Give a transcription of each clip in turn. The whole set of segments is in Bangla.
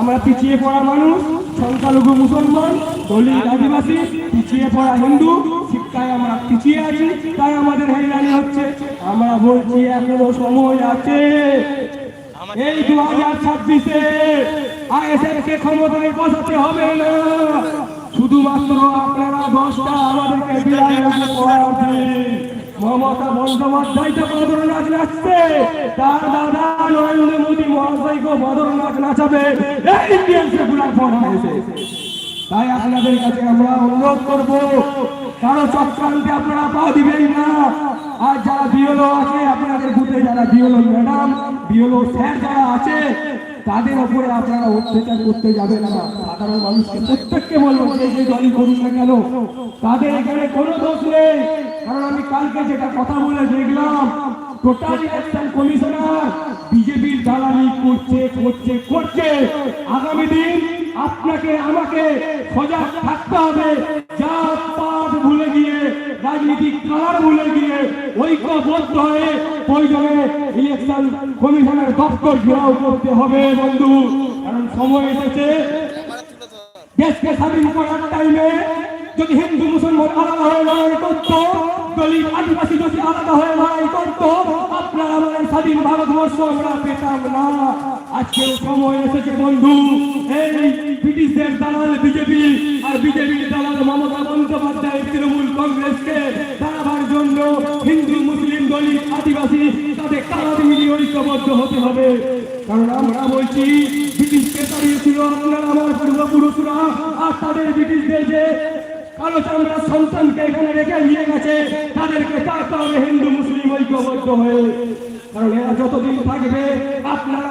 আমরা পিছিয়ে পড়া মানুষ, সংখ্যালঘু মুসলমান, দলিত আদিবাসী, পিছিয়ে পড়া হিন্দু শিক্ষায় আমরা পিছিয়ে আছি, তাই আমাদের হয়রানি হচ্ছে। আমরা বলছি, এখনও সময় আছে। এই দু হাজার ছাব্বিশে ক্ষমতায় বসাতে হবে না। শুধুমাত্র আপনারা দশটা আমাদেরকে বিদায় মমতা বন্দ্যোপাধ্যায় তো বদর নাচ নাচছে। তার দাদা নরেন্দ্র মোদী মহাশয়কে বদর নাচ নাচাবে। এই ফোন হয়েছে। তাই আপনাদের কাছে আমরা অনুরোধ করব, কারও চক্রান্তে আপনারা পা দিবেন না। আর যারা বিওলো আছে, আপনাদের বুথে যারা বিওলো ম্যাডাম বিওলো স্যার যারা আছে তাদের উপরে আপনারা অত্যাচার করতে যাবেন না। সাধারণ মানুষকে প্রত্যেককে বলব, যে যে দলই করুন না কেন, তাদের এখানে কোনো দোষ নেই। কারণ আমি কালকে যেটা কথা বলে দেখলাম টোটাল ইলেকশন কমিশনার বিজেপির দালালি করছে করছে করছে। আগামী দিন আপনাকে, আমাকে সজাগ থাকতে হবে। গিয়ে রাজনীতিক কালার ভুলে গিয়ে ঐক্যবদ্ধ হয়ে প্রয়োজনে ইলেকশন কমিশনের দপ্তর ঘেরাও করতে হবে বন্ধু। কারণ সময় এসেছে। দেশকে স্বাধীন করার টাইমে যদি হিন্দু, মুসলমান আলাদা হয়ে লড়াই করতো, দলিত, আদিবাসী যদি আলাদা হয়ে লড়াই করতো, আপনারা আমাদের স্বাধীন ভারতবর্ষ আমরা পেতাম না। আজকে সময় এসেছে বন্ধু, এই ব্রিটিশদের দালাল বিজেপি আর বিজেপির দালাল মমতা বন্দ্যোপাধ্যায়, তৃণমূল কংগ্রেসকে দাঁড়াবার জন্য হিন্দু, মুসলিম, দলিত, আদিবাসী তাদের কালাদ মিলিয়ে ঐক্যবদ্ধ হতে হবে। কারণ আমরা বলছি ব্রিটিশকে তাড়িয়েছিল আপনারা, আমার পূর্বপুরুষরা, আর তাদের ব্রিটিশদের যে কালো চামড়া সন্তানকে এখানে রেখে নিয়ে গেছে, তাদেরকে তাড়তে হিন্দু, মুসলিম ঐক্যবদ্ধ হয়ে। কারণ এরা যতদিন থাকবে, আপনারা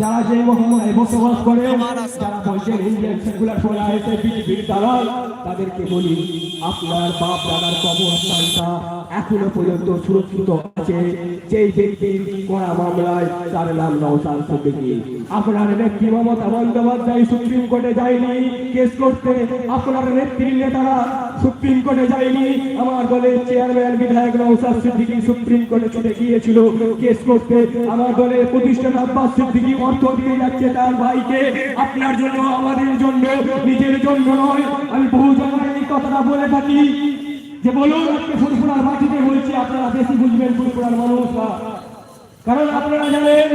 যারা যে মহম্মদায় বসবাস করে যারা বলছেন ইন্ডিয়ান সেকুলার ফোরা এসে বিজেপির দালাল তাদেরকে বলি আপনার বাপ দাদার কবরস্থানটা এখনও পর্যন্ত সুরক্ষিত আছে। যেই ব্যক্তির করা মামলায় তার নাম নওশাদ সিদ্দিকী। আপনার নেত্রী মমতা বন্দ্যোপাধ্যায় সুপ্রিম কোর্টে যায়নি কেস করতে। আপনার নেত্রীর নেতারা সুপ্রিম কোর্টে যায়নি। আমার দলের চেয়ারম্যান বিধায়ক নওশাদ সিদ্দিকী সুপ্রিম কোর্টে ছুটে গিয়েছিল। কেস করতে আমার দলের প্রতিষ্ঠান আব্বাস সিদ্দিকী অর্থ দিয়ে যাচ্ছে তার ভাইকে। আপনার জন্য, আমাদের জন্য, নিজের জন্য নয়। আমি বহু এই কথাটা বলে থাকি। যে বলুন, আজকে ফুরফুরার মাটিতে বলছি, আপনারা বেশি বুঝবেন ফুরফুরার মানুষরা। কারণ আপনারা জানেন,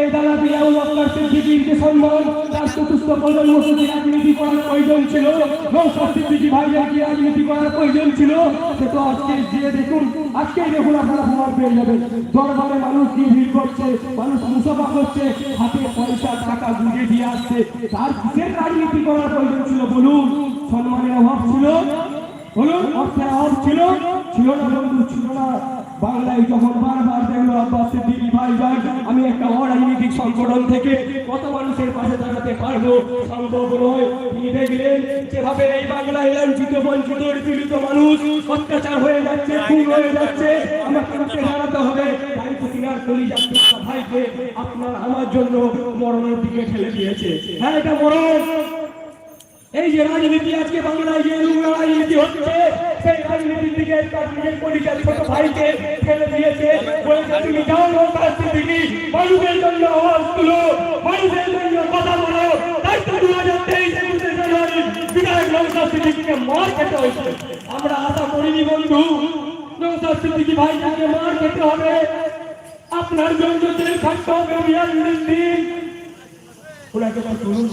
এই দাদা পিয়াউল আপনার সিদ্দিকির যে সম্মান, তার চতুর্থ প্রজন্ম শুধু রাজনীতি করার প্রয়োজন ছিল নৌসাদ সিদ্দিকি ভাইয়ের কি রাজনীতি করার প্রয়োজন ছিল, সে তো আজকে গিয়ে দেখুন আজকেই দেখুন আপনারা প্রমাণ পেয়ে যাবেন। দরবারে মানুষ কি ভিড় করছে, মানুষ মুসাফা করছে, হাতে পয়সা, টাকা বুঝে দিয়ে আসছে। তার কিসের রাজনীতি করার প্রয়োজন ছিল বলুন? সম্মানের অভাব ছিল? বলুন, অর্থের অভাব ছিল? ছিল না বন্ধু, ছিল না। বাংলায় যখন বারবার দেখল আব্বাস সিদ্দিকী ভাই ভাই, আমি একটা অরাজনৈতিক সংগঠন থেকে কত মানুষের পাশে দাঁড়াতে পারব? সম্ভব নয়। তিনি দেখলেন, যেভাবে এই বাংলায় লাঞ্ছিত বঞ্চিত মানুষ অত্যাচার হয়ে যাচ্ছে, খুন হয়ে যাচ্ছে, আমাকে দাঁড়াতে হবে। আপনার আমার জন্য মরণের দিকে ঠেলে দিয়েছে। হ্যাঁ এটা মরণ। এই যে রাজনীতি আজকে বাংলায় যে রাজনীতি হচ্ছে, সেই রাজনীতির দিকে নিজের পরিচয় ছোট ভাইকে ফেলে দিয়েছে। তুমি যাও নৌকার দিদি মানুষের জন্য আওয়াজ তুলো, মানুষের জন্য কথা বলো। তো দু হাজার বিধায়ক সিদ্দিকিকে মার খেতে হয়েছে। আমরা আশা করিনি বন্ধু নৌকার সিদ্দিকি ভাইকে মার খেতে হবে। আপনার জন্য জেল থাকতে হবে, বিয়াল্লিশ দিন। ওনাকে শুনুন।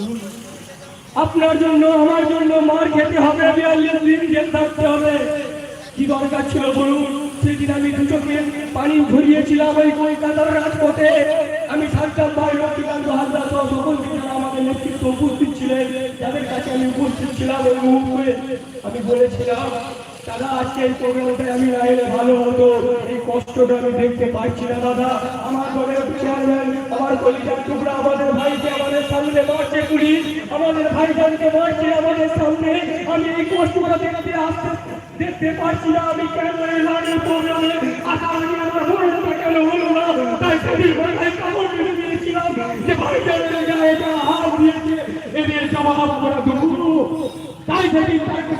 আপনার জন্য, আমার জন্য মার খেতে হবে বিয়াল্লিশ দিন জেল থাকতে হবে। কি দরকার ছিল বলুন? সেদিন আমি দু চোখে পানি ধরিয়েছিলাম ওই কলকাতার রাজপথে। আমি থাকতাম ভাই লক্ষ্মীকান্ত হাজরা সহ সকল যারা আমাদের নেতৃত্ব উপস্থিত ছিলেন, যাদের কাছে আমি উপস্থিত ছিলাম ওই মুহূর্তে আমি বলেছিলাম দাদা আজকে এই প্রোগ্রামটা আমি না ভালো হতো। এই কষ্টটা আমি দেখতে পাচ্ছি না, দাদা। আমার দলের চেয়ারম্যান আমার কলিজার টুকরা, আমাদের ভাইকে আমাদের সামনে মারছে পুলিশ। আমাদের ভাইজানকে মারছে আমাদের সামনে। আমি এই কষ্টটা দেখতে আসতে দেখতে পাচ্ছি না। আমি কেন এলামের প্রোগ্রামে আশা আগে আমার হলো কেন হলো না? তাই সেদিন ভাই কাপড় মেরে দিয়েছিলাম যে এদের জবাব আমরা দেবো তাই সেদিন তাকে